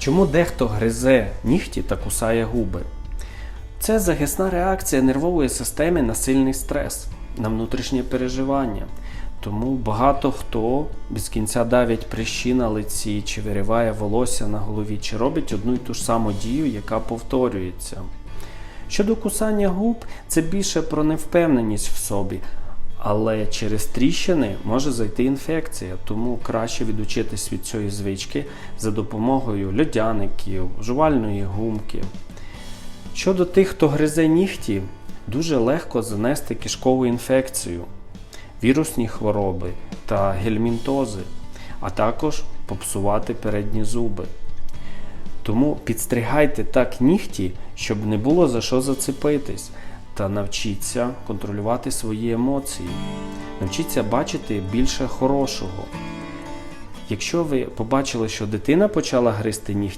Чому дехто гризе нігті та кусає губи? Це захисна реакція нервової системи на сильний стрес, на внутрішнє переживання. Тому багато хто без кінця давить прищі на лиці, чи вириває волосся на голові, чи робить одну й ту ж саму дію, яка повторюється. Щодо кусання губ, це більше про невпевненість в собі, але через тріщини може зайти інфекція, тому краще відучитись від цієї звички за допомогою льодяників, жувальної гумки. Щодо тих, хто гризе нігті, дуже легко занести кишкову інфекцію, вірусні хвороби та гельмінтози, а також попсувати передні зуби. Тому підстригайте так нігті, щоб не було за що зацепитись, та навчіться контролювати свої емоції. Навчіться бачити більше хорошого. Якщо ви побачили, що дитина почала гризти нігті,